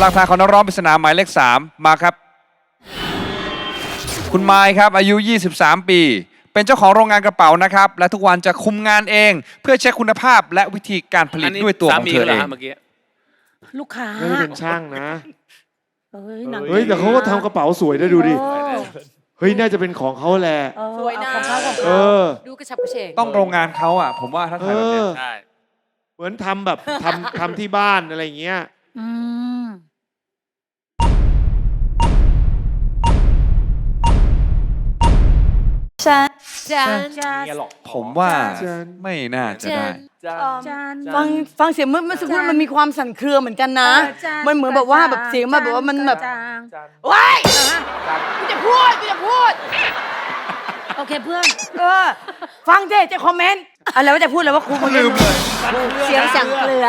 หลักฐานของนักร้องปริศนาหมายเลข 3 มาครับ คุณไมค์ครับอายุ 23 ปี เป็นเจ้าของโรงงานกระเป๋านะครับ และทุกวันจะคุมงานเอง เพื่อเช็คคุณภาพและวิธีการผลิตด้วยตัวของเธอเองเมื่อกี้ ลูกค้าไม่ได้เป็นช่างนะ เอ้ยหนังเฮ้ย แต่เขาก็ทำกระเป๋าสวยได้ดูดิ โอ้เฮ้ย น่าจะเป็นของเขาแหละ เออสวยนะ เอาของเขาของเอเขาอ ดูกระชับกระเฉงต้องโรงงานเขาอะ ผมว่าถ้าเอถ่ายแบบเนี้ย อ ใช่ เหมือนทำแบบทำทำที่บ้านอะไรอย่างเงี้ย อืม จานจานผมว่าจานไม่น่าจะได้จาน ฟังฟังเสียงเมื่อเมื่อสักครู่มันมีความสั่นเครือเหมือนกันนะจามันเหมือนแบบว่าแบบเสียงมันแบบว่ามันแบบจางว้ายกูจะพูดกูจะพูด โอเคเพื่อน เออ ฟังเจ๊จะคอมเมนต์อะไรว่าจะพูดเลยว่าครูคอมเมนต์เสียงสั่งเกลือ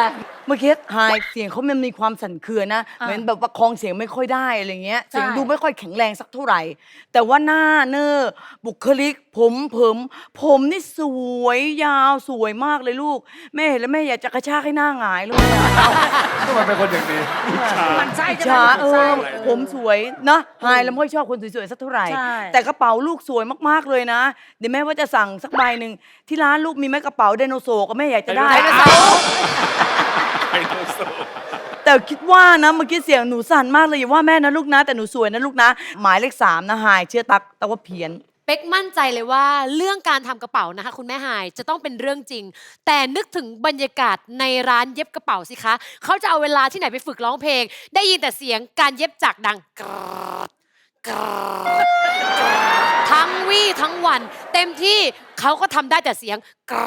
เมื่อกี้ไฮเสียงเขามันมีความสั่นเครือนะอ่าเหมือนแบบว่าคลองเสียงไม่ค่อยได้อะไรเงี้ยใช่เสียงดูไม่ค่อยแข็งแรงสักเท่าไหร่ แต่ว่าหน้าเนอบุคลิก ผมผมผมนี่สวยยาวสวยมากเลยลูก แม่เห็นแล้วแม่อยากจะกระชากให้หน้าหงายเลยอะก็มันเป็นคนอย่างนี้มันใช่ช้าใช่เออผมสวยนะไฮแล้วไม่ค่อยชอบคนสวยๆสักเท่าไหร่ใช่แต่กระเป๋าลูกสวยมากๆเลยนะ เดี๋ยวแม่ว่าจะสั่งสักใบหนึ่งที่ร้านลูกมีไหมกระเป๋าไดโนเสาร์ก็แม่อยากจะได้ไดโนเสาร์ ไอ้โนโซแต่คิดว่านะเมื่อกี้เสียงหนูสั่นมากเลยอย่าว่าแม่นะลูกนะ แต่หนูสวยนะลูกนะ หมายเลขสามนะไฮเชื่อตักแต่ว่าเพี้ยน เป๊กมั่นใจเลยว่าเรื่องการทำกระเป๋านะคะ คุณแม่หายจะต้องเป็นเรื่องจริง แต่นึกถึงบรรยากาศในร้านเย็บกระเป๋าสิคะ เขาจะเอาเวลาที่ไหนไปฝึกร้องเพลง ได้ยินแต่เสียงการเย็บจากดังกรอดกรอดกรอดทั้งวี่ทั้งวั น เต็มที่เขาก็ทำได้แต่เสียงกร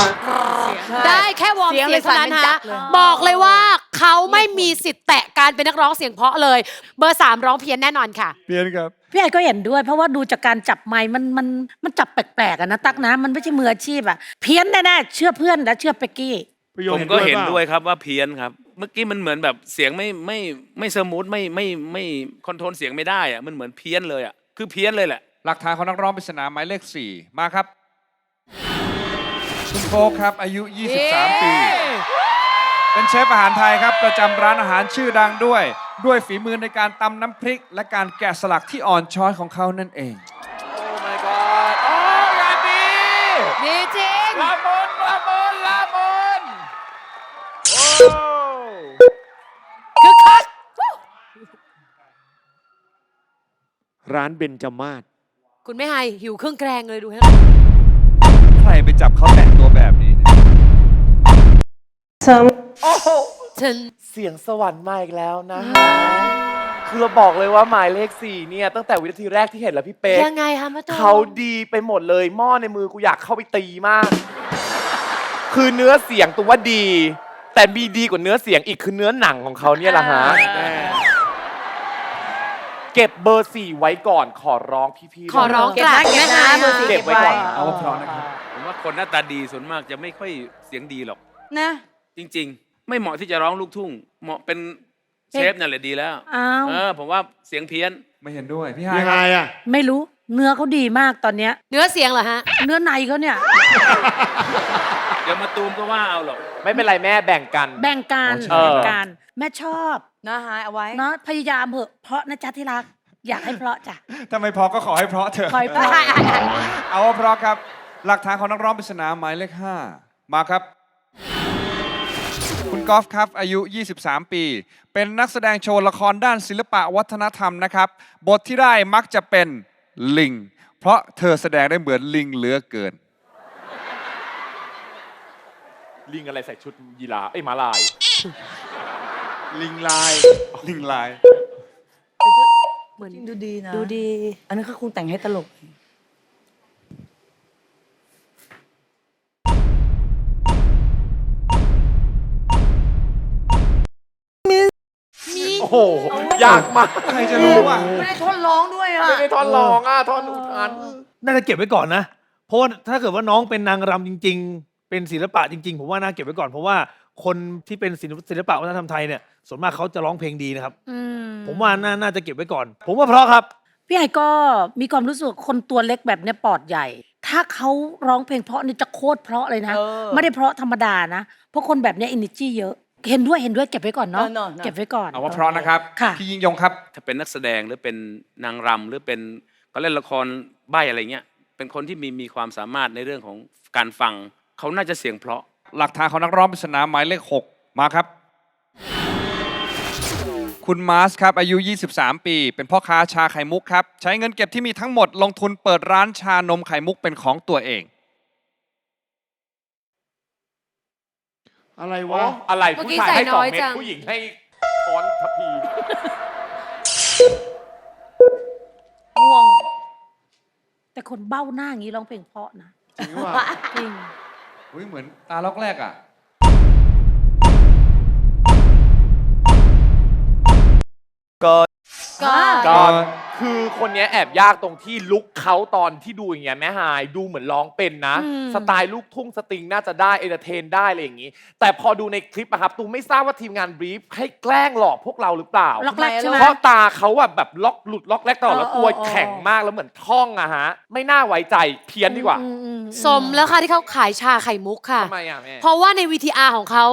อดกรอดได้แค่วอร์มเสีเสียยงงเลยเท่านั้นสั่นเป็นจัฮะกรเลยบอกเลยว่าเขาไม่มีสิทธิ์แตะการเป็นนักร้องเสียงเพราะเลย เบอร์สามร้องเพี้ยนแน่นอนค่ะเพี้ยนครับ พี่ไอ้ก็เห็นด้วย เพราะว่าดูจากการจับไม้มันมันมันจับแปลกๆอะนะตักนะ มันไม่ใช่มืออาชีพอะเพี้ยนแน่ๆเชื่อเพื่อนและเชื่อเป็กกี้ ประโยผคมก็เห็นปล่าด้วยครับว่าเพี้ยนครับ เมื่อกี้มันเหมือนแบบเสียงไม่ไม่ไม่สมูทไม่ไม่ไม่คอนโทรลเสียงไม่ได้อะมันเหมือนเพี้ยนเลยอะคือเพี้ยนเลยแหละ หลักฐานของนักร้องปริศนาหมายเลข 4 มาครับ คุณโฟกครับ อายุ 23 ปี เป็นเชฟอาหารไทยครับ ประจำร้านอาหารชื่อดังด้วย ด้วยฝีมือในการตำน้ำพริก และการแกะสลักที่อ่อนช้อยของเขานั่นเองโอ้ my god โอ้งานดีดีจริง ลาบนลาบนลาบนโอ้คือคักร้านเบญจมาศ คุณแม่ไฮหิวเครื่องแกงเลยดูให้ใครไปจับเขาแต่งตัวแบบนี้เนี่ยฉันเสียงสวรรค์มาอีกแล้วนะฮะคือเราบอกเลยว่าหมายเลขสี่เนี่ย ตั้งแต่วินาทีแรกที่เห็นแล้วพี่เป๊กยังไงคะมาตูมเขาดีไปหมดเลยหม้อในมือกูอยากเข้าไปตีมาก คือเนื้อเสียงตัวว่าดี แต่มีดีกว่าเนื้อเสียงอีกคือเนื้อหนังของเขาเนี่ยแหละฮะ เก็บเบอร์สี่ไว้ก่อนขอร้องพี่ๆขอร้องเก็กบราบนะเก็บแม่นะไฮเบอร์สี่เก็บไว้ก่อนเอาว่าเพราะนะครับผมว่าคนหน้าตาดีส่วนมากจะไม่ค่อยเสียงดีหรอกนะ จริง ๆ ไม่เหมาะที่จะร้องลูกทุ่ง เหมาะเป็นเชฟนั่นแหละดีแล้วอ้าวเออผมว่าเสียงเพี้ยนไม่เห็นด้วยพี่ไฮยังคไงรับอะไม่รู้เนื้อเขาดีมากตอนเนี้ยเนื้อเสียงเหรอฮะ เนื้อในเขาเนี่ยเดี๋ยวมาตูมก็ว่าเอาหรอก ไม่เป็นไรแม่แบ่งกัน แบ่งการเออแบ่งการแม่ชอบนะไฮเอาไว้ เนาะพยายามเถอะเพราะนะจ๊ะที่รัก อยากให้เพราะจ้ะ ถ้าไม่พอก็ขอให้เพราะเถอะคอยเพราะ เอาว่าเพราะครับ หลักฐานของนักร้องปริศนาหมายเลข5มาครับ คุณกอล์ฟครับ อายุ 23 ปี เป็นนักแสดงโชว์ละครด้านศิลปะวัฒนธรรมนะครับ บทที่ได้มักจะเป็นลิง เพราะเธอแสดงได้เหมือนลิงเหลือเกิน ลิงอะไรใส่ชุดยีราฟเอ้ยม้าลาย ลิงลาย ลิงลาย เหมือนดูดีนะ ดูดี อันนั้นเขาคงแต่งให้ตลก โอ้โห ยากมาก ใครจะรู้อะ ไม่ได้ทนร้องด้วยอะ ไม่ได้ท่อนร้องอะท่อนอุทานน่าจะเก็บไว้ก่อนนะ เพราะว่าถ้าเกิดว่าน้องเป็นนางรำจริง ๆ เป็นศิลปะจริง ๆ ผมว่าน่าเก็บไว้ก่อนเพราะว่า คนที่เป็นศิลปศิลปะวัฒนธรรมไทยเนี่ยส่วนมากเขาจะร้องเพลงดีนะครับ อืมผมว่าน่าน่าจะเก็บไว้ก่อน ผมว่าเพราะครับ พี่ไอ้ก็มีความรู้สึกว่าคนตัวเล็กแบบเนี้ยปอดใหญ่ ถ้าเขาร้องเพลงเพราะนี่จะโคตรเพราะเลยนะ เออไม่ได้เพราะธรรมดานะ เพราะคนแบบเนี้อินดิจี้เยอะ เห็นด้วยเห็นด้วยเก็บไว้ก่อนเนาะเออเนอะเนอะ เก็บไว้ก่อน เอาว่าเพราะนะครับค่ะ พี่ยิ่งยงครับ ถ้าเป็นนักแสดงหรือเป็นนางรำหรือเป็นเขาเล่นละครใบอะไรเงี้ยเป็นคนที่มีมีความสามารถในเรื่องของการฟัง เขาน่าจะเสียงเพราะ หลักฐานของนักร้องปริศนาหมายเลข 6 มาครับ คุณมาร์สครับ อายุ 23 ปี เป็นพ่อค้าชาไข่มุกครับ ใช้เงินเก็บที่มีทั้งหมดลงทุนเปิดร้านชานมไข่มุกเป็นของตัวเอง อะไรอ๋อวะ อะไรเมื่อผู้กี้ชายใส่ให้สน้องอยเม็ดจัง ผู้หญิงให้ช้อนทัพพีง่วง แต่คนเบ้าหน้าอย่างนี้ร้องเพลงเพราะนะจริงว่ะจริง อุ้ยเหมือนตาล็อกแรกอะก็ก็ คือคนเนี้ยแอบยากตรงที่ลุกเขาตอนที่ดูอย่างเงี้ยแม่ฮายดูเหมือนร้องเป็นนะ อืม สไตล์ลูกทุ่งสตริงน่าจะได้เอนเตอร์เทนได้อะไรอย่างงี้ แต่พอดูในคลิปอะครับตูไม่ทราบว่าทีมงานบรีฟให้แกล้งหลอกพวกเราหรือเปล่า ล็อกแรกใช่ไหม เพราะตาเขาอะแบบล็อกหลุดล็อกแรกตลอดแล้วเออตัวเออเออแข็งมากแล้วเหมือนท่องอะฮะ ไม่น่าไว้ใจเพี้ยนดีกว่าอืมอืมสมแล้วค่ะที่เขาขายชาไข่มุกค่ะ ทำไมอะแม่เพราะว่าใน VTR ของเขา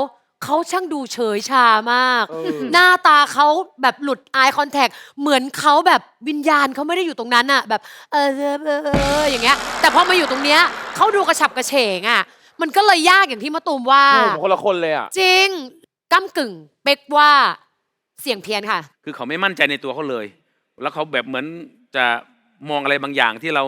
เขาช่างดูเฉยชามากเออหน้าตาเขาแบบหลุด eye contact เหมือนเขาแบบวิญญาณเขาไม่ได้อยู่ตรงนั้นอะแบบเออเออเออเอออย่างเงี้ย แต่พอมาอยู่ตรงเนี้ยเขาดูกระฉับกระเฉงอะมันก็เลยยากอย่างที่มะตูมว่า โอ้โหคนละคนเลยอะจริงก้ากึ่งเป๊กว่าเสียงเพี้ยนค่ะ คือเขาไม่มั่นใจในตัวเขาเลย แล้วเขาแบบเหมือนจะมองอะไรบางอย่างที่เรา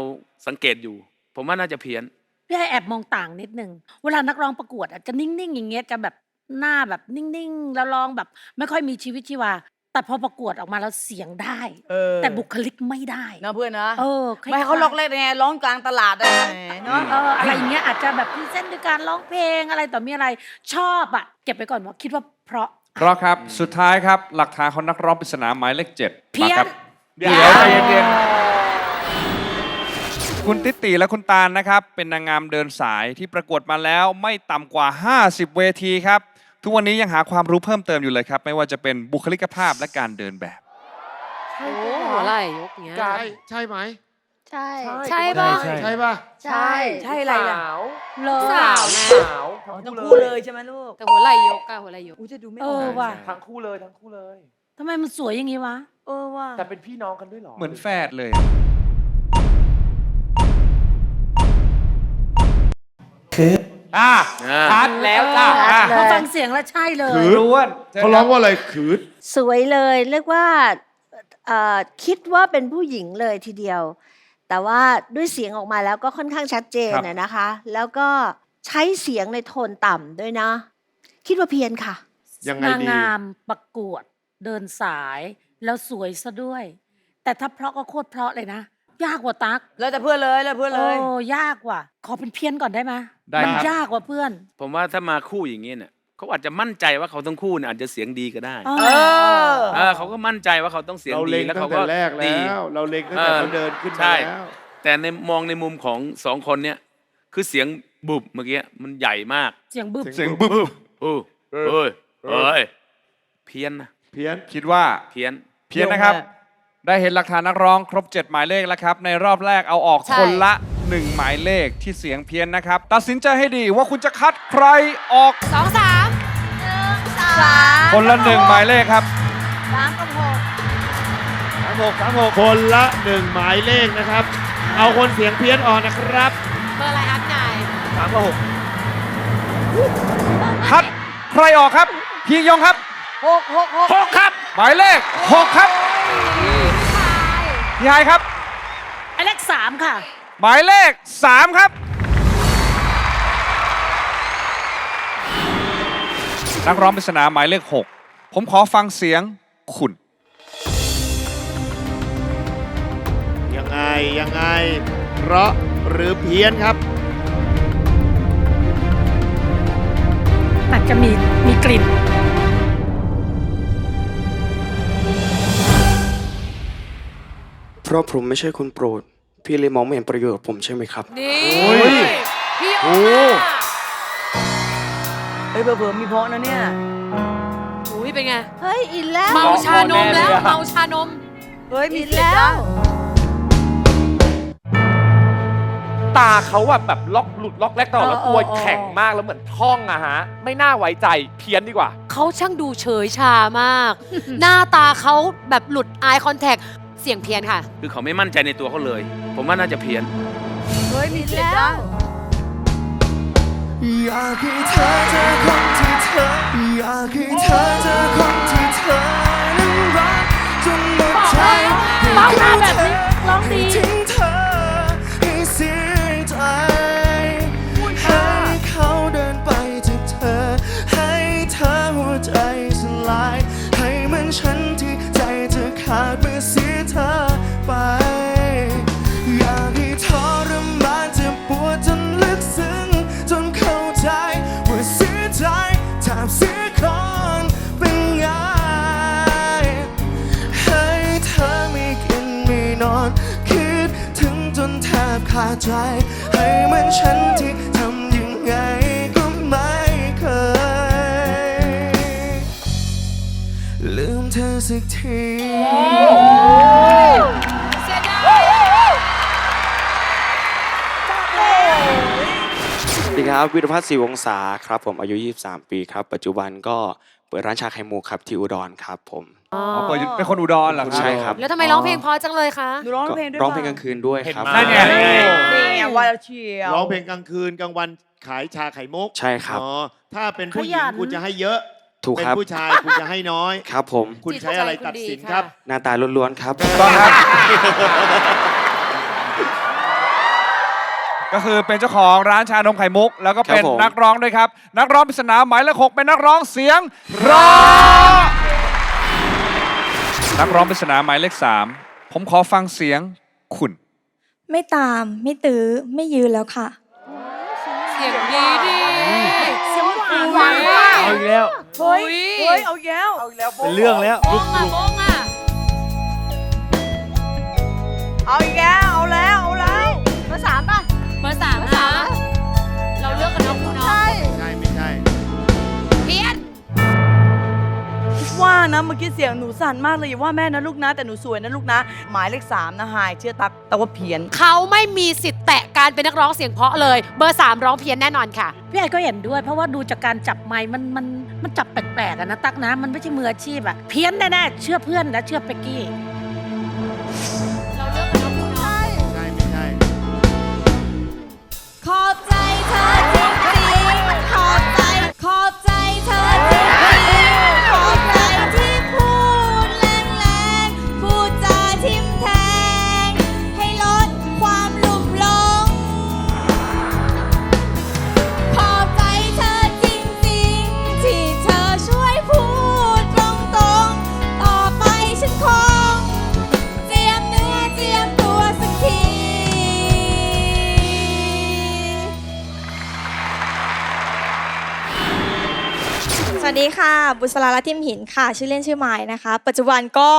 สังเกตอยู่ ผมว่าน่าจะเพี้ยน พี่ให้แอบมองต่างนิดนึง เวลานักร้องประกวดอะจะนิ่ง ๆ อย่างเงี้ยจะแบบ หน้าแบบนิ่งๆ แล้วร้องแบบ ไม่ค่อยมีชีวิตชีวา แต่พอประกวดออกมาแล้วเสียงได้ เออ แต่บุคลิกไม่ได้ นะเพื่อนนะเออคล้ายๆ ไม่ให้เขาล็อกแรกไงร้องกลางตลาดได้ไงเนาะ เอออะไรอย่างเงี้ยอาจจะแบบพรีเส้นต์ด้วยการร้องเพลงอะไรต่อมีอะไรชอบอะเก็บไปก่อนว่าคิดว่าเพราะเพราะครับ สุดท้ายครับ หลักฐานของนักร้องปริศนาหมายเลข7เพี้ยนมาครับเดี๋ยวใจเย็นๆคุณติติและคุณตาลนะครับ เป็นนางงามเดินสายที่ประกวดมาแล้วไม่ต่ำกว่า 50 เวทีครับ ทุกวันนี้ยังหาความรู้เพิ่มเติมอยู่เลยครับ ไม่ว่าจะเป็นบุคลิกภาพและการเดินแบบใช่หัวไหล่ยกเงี้ยใช่ใช่ไหม ใช่ใช่ปะใช่ ใช่ป่ะใช่ ใช่อะไรล่ะสาวเลอสาวนะสาวอ๋อทั้ทั้งงคู่คู่เลเลยยใช่ไหมลูก แต่หัวไหล่ยกอะหัวไหล่ยกอุ้ยจะดูไม่เออออกว่ะทั้งคู่เลยทั้งคู่เลยทำไมมันสวยอย่างงี้วะ เออว่ะแต่เป็นพี่น้องกันด้วยเหรอ เหมือนแฝดเลย อะอ่าชัดแล้วจ้ะเอออะพอฟังเสียงแล้วใช่เลย คือรู้ว่าเขาร้องว่าอะไรขืดสวยเลยเรียกว่าเอ่อคิดว่าเป็นผู้หญิงเลยทีเดียว แต่ว่าด้วยเสียงออกมาแล้วก็ค่อนข้างชัดเจนนะนะคะ แล้วก็ใช้เสียงในโทนต่ำด้วยนะ คิดว่าเพี้ยนค่ะ ยังไงนางดี งามประกวดเดินสายแล้วสวยซะด้วย แต่ถ้าเพราะก็โคตรเพราะเลยนะ ยากกว่าตั๊กแล้วแต่เพื่อนเลยแล้วเพื่อนเลย โอ้ยากกว่าขอเป็นเพี้ยนก่อนได้ไหมได้มันครับยากกว่าเพื่อนผมว่าถ้ามาคู่อย่างนี้เนี่ยเขาอาจจะมั่นใจว่าเขาทั้งคู่เนี่ยอาจจะเสียงดีก็ได้เอเออเออเขาก็มั่นใจว่าเขาต้องเสียงเราดีเล็งแล้วตั้เขางแต่ก็แรกดีแล้วเราเล็งตั้งแต่เออเขาเดินขึ้นใช่ มาแล้ว แต่ในมองในมุมของสองคนเนี่ยคือเสียงบุบเมื่อกี้มันใหญ่มากเสียงบึบ เสียงบึ้บโอ้เอ้ยเอ้ยเพี้ยนนะเพี้ยนคิดว่าเพี้ยน เพี้ยนนะครับ ได้เห็นหลักฐานนักร้องครบ 7 หมายเลขแล้วครับ ในรอบแรกเอาออกใช่ คนละ 1 หมายเลขที่เสียงเพี้ยนนะครับ ตัดสินใจให้ดีว่าคุณจะคัดใครออกสองสามสามคนละหนึ่งหมายเลขครับสามกับหกสามหกสามหกคนละหนึ่งหมายเลขนะครับ เอาคนเสียงเพี้ยนออกนะครับ เบอร์อะไรครับนายสามกับหกคัดใครออกครับ พี่ยงครับหกหกหกหกครับ หมายเลขหกครับ พี่ไฮายครับไอ้เลขสามค่ะ หมายเลขสามครับ นักร้องปริศนาหมายเลขหกผมขอฟังเสียงคุณ ยังไงยังไง เพราะหรือเพี้ยนครับ อาจจะมีมีกลิ่น เพราะผมไม่ใช่คนโปรด พี่เลยมองไม่เห็นประโยชน์กับผมใช่ไหมครับ นี่โอ้ย พี่โอโอ้มเฮ้ยเผื่อๆมีเพราะนะเนี่ยอุ้ยเป็นไง เฮ้ยอินแล้ว เมาชานมแล้ว เมาชานม เฮ้ยมีอินสิทธิ์แล้นะวตาเขาอะแบบล็อกหลุดล็อกแรกตลอดแล้วเออตัวเออ แข็งมากแล้วเหมือนท่องอะฮะ ไม่น่าไว้ใจเพี้ยนดีกว่า เขเขาช่างดูเฉยชามาก หน้าตาเขาแบบหลุด eye contact เสียงเพี้ยนค่ะ คือเขาไม่มั่นใจในตัวเขาเลย ผมว่าน่าจะเพี้ยน เฮ้ยมีสิทธิ์ได้อยากให้เธอเจอคนที่เธออยากให้เธอเจอคนที่เธอนั้นรักจนหมดใจเบาหน้าแบบนี้ร้องดีทิ้งเธอ ใจให้เหมันฉันที่ทำยังไงก็ไม่เคย ลืมเธอสักทีสวัสดีครับ วิรพัฒน์ศรีวงศาครับ ผมอายุ 23 ปีครับ ปัจจุบันก็เปิดร้านชาไข่มุกครับที่อุดรครับผม อ๋ออ๋อเปิดอยู่เป็นคนอุดรเหรอครับใช่ครับ แล้วทำไมร้องเพลงเพอจังเลยคะหนูร้องก็เพลงด้วยร้องเพลงกลางคืนด้วยครับนั่นไง นี่ไงวาเชียว ร้องเพลงกลางคืนกลางวันขายชาไข่มุกใช่ครับ อ๋อถ้าเป็นผู้หขญิยังนคุณจะให้เยอะ ถูกเป็นครับผู้ชายคุณจะให้น้อย ครับผม คุณใช้อะไรตัดสินครับ หน้าตาล้วนๆครับ ต้องครับ ก็คือเป็นเจ้าของร้านชานมไข่มุก แล้วก็เป็นครับผม นักร้องด้วยครับ นักร้องปริศนาหมายเลขหกเป็นนักร้องเสียงร้อง นักร้องปริศนาหมายเลขสามผมขอฟังเสียงคุณ ไม่ตามไม่ตื้อไม่ยืนแล้วค่ะ เสียงดีดีเสียงหวานหวานมากเอาอีกแล้วเฮ้ยเฮ้ยเอาอีกแล้วเอาอีกแล้วเป็นเรื่องแล้วโบ้งอะโบ้งอะเอาอีกแล้วเอาแล้ว ว่านะเมื่อกี้เสียงหนูสั่นมากเลยอย่าว่าแม่นะลูกนะ แต่หนูสวยนะลูกนะ หมายเลขสามนะหายเชื่อตักแต่ว่าเพี้ยน เขาไม่มีสิทธิ์แตะการเป็นนักร้องเสียงเพราะเลย เบอร์สามร้องเพี้ยนแน่นอนค่ะ พี่ไอ้ก็เห็นด้วย เพราะว่าดูจากการจับไม้มันมันมันจับแปลกๆอะนะตักนะ มันไม่ใช่มืออาชีพอะเพี้ยนแน่ๆเชื่อเพื่อนและเชื่อเป็กกี้เราเลือกกันน้องคุณน้องใช่ไม่ใช่ขอบใจ วัสดีค่ะ บุษราลัตน์ทิมหินค่ะ ชื่อเล่นชื่อไม้นะคะ ปัจจุบันก็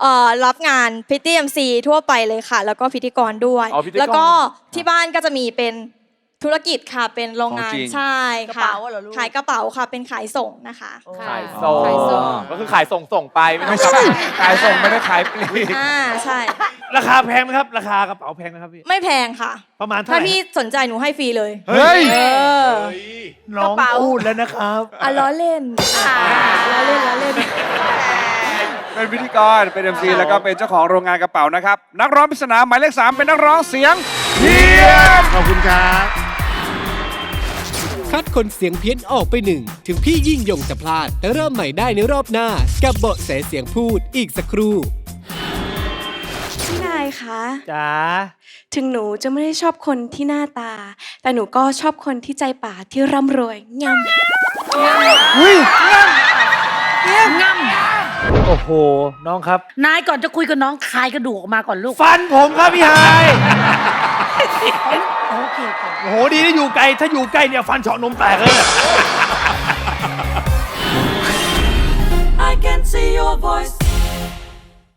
เอ่อรับงานพิตตี้เอ็มซีทั่วไปเลยค่ะ แล้วก็พิธีกรด้วย อ๋อพิธีกร แล้วก็ที่บ้านก็จะมีเป็นธุรกิจค่ะ เป็นโรงงานของจริง ใช่กระค่ะเป๋าเหรอลูก ขายกระเป๋าค่ะ เป็นขายส่งนะคะค่ะขายส่ง ขายส่ง ก็คือขายส่งส่งไปไม่ต้ไม่องใช่ขายส่งไม่ได้ขายปลีกอ่าใช่ ราคาแพงไหมครับ ราคากระเป๋าแพงไหมครับพี่ ไม่แพงค่ะ ประมาณเท่าถ้าไหร่พี่สนใจหนูให้ฟรีเลย เฮ้ย เออ น้องกระเป๋า พูดแล้วนะครับ อะล้อเล่นล้อเล่นล้อเล่น เป็นพิธีกร เป็น MC แล้วก็เป็นเจ้าของโรงงานกระเป๋านะครับ นักร้องปริศนาหมายเลขสามเป็นนักร้องเสียงเพี้ยนขอบคุณครับ คัดคนเสียงเพี้ยนออกไปหนึ่ง ถึงพี่ยิ่งยงจะพลาด แต่เริ่มใหม่ได้ในรอบหน้า กับเบาะแสเสียงพูดอีกสักครู่พี่นาย คะจ๋าถึงหนูจะไม่ได้ชอบคนที่หน้าตา แต่หนูก็ชอบคนที่ใจป่าที่ร่ำรวยงำง่โอ้โห น้องครับำนายก่อนจะคุยกับน้องคายกระดูกออกมาก่อนลูก ฟันผมครับพี่ไฮายโอเคก่อนโอ้โหดีนะอยู่ไกลถ้าอยู่ใกล้เนี่ยฟันเฉาะนมแตกเลยเนี่ย I can see your voice